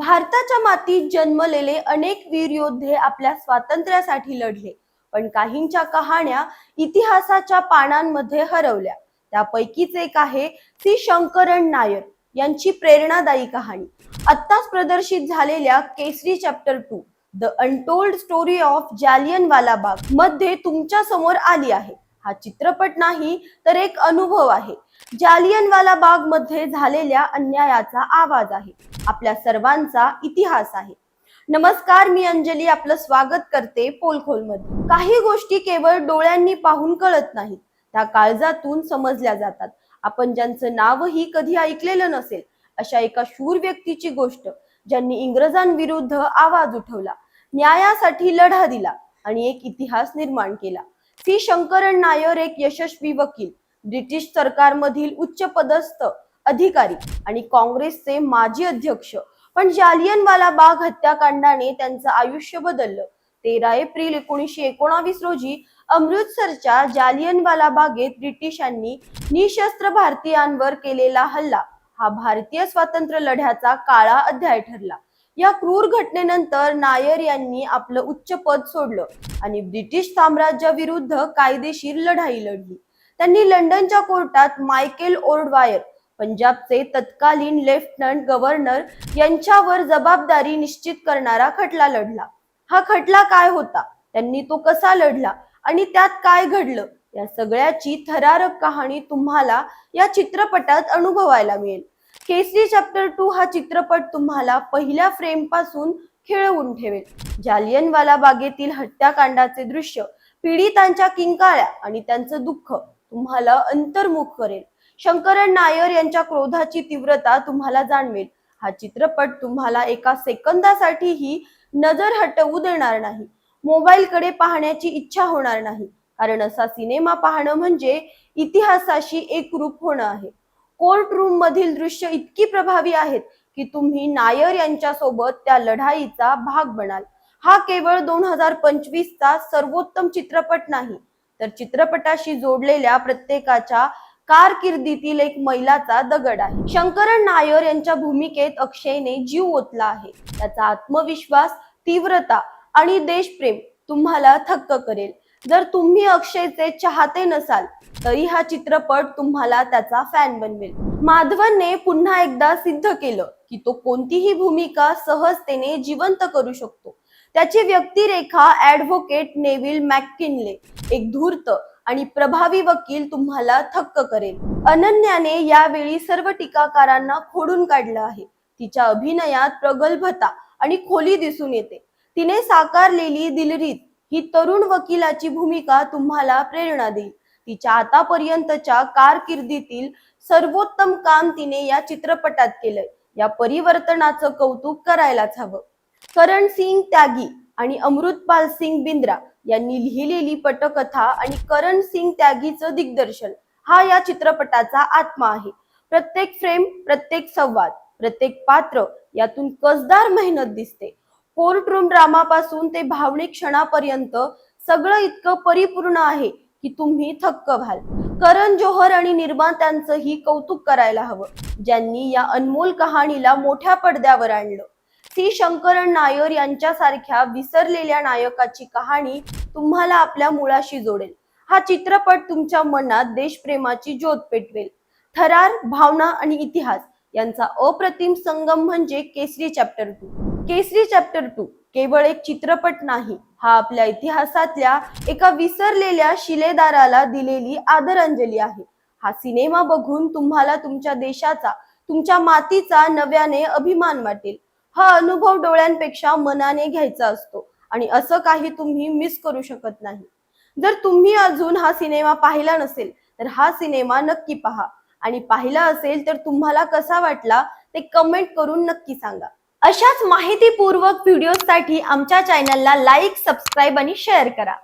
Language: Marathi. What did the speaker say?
भारताच्या मातीत जन्मलेले अनेक वीर योद्धे आपल्या स्वातंत्र्यासाठी लढले पण काहींच्या कहाण्या इतिहासाच्या पानांमध्ये हरवल्या. त्यापैकीच एक आहे सी. शंकरन नायर यांची प्रेरणादायी कहाणी. आत्ताच प्रदर्शित झालेल्या Kesari chapter two the untold story of Jallian बागमध्ये तुमच्यासमोर आली आहे. हा चित्रपट नाही तर एक अनुभव आहे. जालियनवाला बागमध्ये झालेल्या अन्यायाचा आवाज आहे. आपल्या सर्वांचा इतिहास आहे. नमस्कार मी अंजली आपलं स्वागत करते पोलखोलमध्ये. काही गोष्टी केवळ डोळ्यांनी पाहून कळत नाहीत. त्या काळजातून समजल्या जातात. आपण ज्यांचं नावही कधी ऐकलेलं नसेल अशा एका शूर व्यक्तीची गोष्ट ज्यांनी इंग्रजांविरुद्ध आवाज उठवला न्यायासाठी लढा दिला आणि एक इतिहास निर्माण केला. सी. शंकरन नायर एक यशस्वी वकील. ब्रिटिश सरकारमधील उच्च पदस्थ अधिकारी आणि काँग्रेसचे माजी अध्यक्ष. पण जालियनवाला बाग हत्याकांडाने त्यांचं आयुष्य बदललं. तेरा एप्रिल एकोणीसशे एकोणावीस रोजी अमृतसरच्या जालियनवाला बागेत ब्रिटिशांनी निशस्त्र भारतीयांवर केलेला हल्ला. हा भारतीय स्वातंत्र्य लढ्याचा काळा अध्याय ठरला. या क्रूर घटनेनंतर नायर यांनी आपलं उच्च पद सोडलं आणि ब्रिटिश साम्राज्याविरुद्ध कायदेशीर लढाई लढली. त्यांनी लंडनच्या कोर्टात मायकेल ओर्डवायर पंजाबचे तत्कालीन लेफ्टनंट गव्हर्नर यांच्यावर जबाबदारी निश्चित करणारा खटला लढला. हा खटला काय होता? त्यांनी तो कसा लढला? आणि त्यात काय घडलं? या सगळ्याची थरारक कहाणी तुम्हाला या चित्रपटात अनुभवायला मिळेल. केसरी चॅप्टर टू हा चित्रपट तुम्हाला पहिल्या फ्रेमपासून खेळवून ठेवेल. जालियनवाला बागेतील हत्याकांडाचे दृश्य पीडितांच्या किंकाळ्या आणि त्यांचं दुःख तुम्हाला अंतर्मुख करेल. शंकरन नायर यांच्या क्रोधाची तीव्रता तुम्हाला जाणवेल. हा चित्रपट तुम्हाला एका सेकंदासाठीही नजर हटवू देणार नाही. मोबाईलकडे पाहण्याची इच्छा होणार नाही. कारण असा सिनेमा पाहणं म्हणजे इतिहासाशी एकरूप होणं आहे. कोर्ट रूम मधील दृश्य इतकी प्रभावी आहेत की तुम्ही नायर यांच्या सोबत त्या लढाईचा भाग बनाल. हा केवळ दोन हजार पंचवीसचा सर्वोत्तम चित्रपट नाही तर चित्रपटाशी जोडलेल्या प्रत्येकाच्या कारकिर्दीतील एक मैलाचा दगड आहे. शंकरन नायर यांच्या भूमिकेत अक्षयने जीव ओतला आहे. त्याचा आत्मविश्वास तीव्रता आणि देशप्रेम तुम्हाला थक्क करेल. जर तुम्ही अक्षयचे चाहते नसाल तरी हा चित्रपट तुम्हाला त्याचा फॅन बनवेल. माधवनने पुन्हा एकदा सिद्ध केलं की तो कोणतीही भूमिका सहजतेने जिवंत करू शकतो. त्याची व्यक्तिरेखा ऍडव्होकेट नेविल मॅककिनले. एक धूर्त आणि प्रभावी वकील तुम्हाला थक्क करेल. अनन्याने यावेळी सर्व टीकाकारांना खोडून काढलं आहे. तिच्या अभिनयात प्रगल्भता आणि खोली दिसून येते. तिने साकारलेली दिलरीत ही तरुण वकिलाची भूमिका तुम्हाला प्रेरणा देईल. तिच्या आतापर्यंतच्या कारकिर्दीतील सर्वोत्तम काम तिने या चित्रपटात केलंय. या परिवर्तनाचं कौतुक करायलाच हवं. करण सिंग त्यागी आणि अमृतपाल सिंग बिंद्रा यांनी लिहिलेली पटकथा आणि करण सिंग त्यागीचं दिग्दर्शन हा या चित्रपटाचा आत्मा आहे. प्रत्येक फ्रेम प्रत्येक संवाद प्रत्येक पात्र यातून कसदार मेहनत दिसते. कोर्टरूम ड्रामापासून ते भावनिक क्षणापर्यंत सगळं इतकं परिपूर्ण आहे की तुम्ही थक्क व्हाल. करण जोहर आणि निर्मात्यांचंही कौतुक करायला हवं ज्यांनी या अनमोल कहाणीला मोठ्या पडद्यावर आणलं. सी शंकरन नायर यांच्यासारख्या विसरलेल्या नायकाची कहाणी तुम्हाला आपल्या मुळाशी जोडेल. हा चित्रपट तुमच्या मनात देशप्रेमाची ज्योत पेटवेल. थरार भावना आणि इतिहास यांचा अप्रतिम संगम म्हणजे Kesari chapter two Kesari chapter two केवळ एक चित्रपट नाही हा आपल्या इतिहासातल्या एका विसरलेल्या शिलेदाराला दिलेली आदरांजली आहे. हा सिनेमा बघून तुम्हाला तुमच्या देशाचा तुमच्या मातीचा नव्याने अभिमान वाटेल. हा अनुभव डोळ्यांपेक्षा मनाने घ्यायचा असतो. आणि असं काही तुम्ही मिस करू शकत नाही. जर तुम्ही अजून हा सिनेमा पाहिला नसेल तर हा सिनेमा नक्की पहा. आणि पाहिला असेल तर तुम्हाला कसा वाटला ते कमेंट करून नक्की सांगा. अशाच माहितीपूर्वक व्हिडिओसाठी आमच्या चॅनलला लाईक सबस्क्राईब आणि शेअर करा.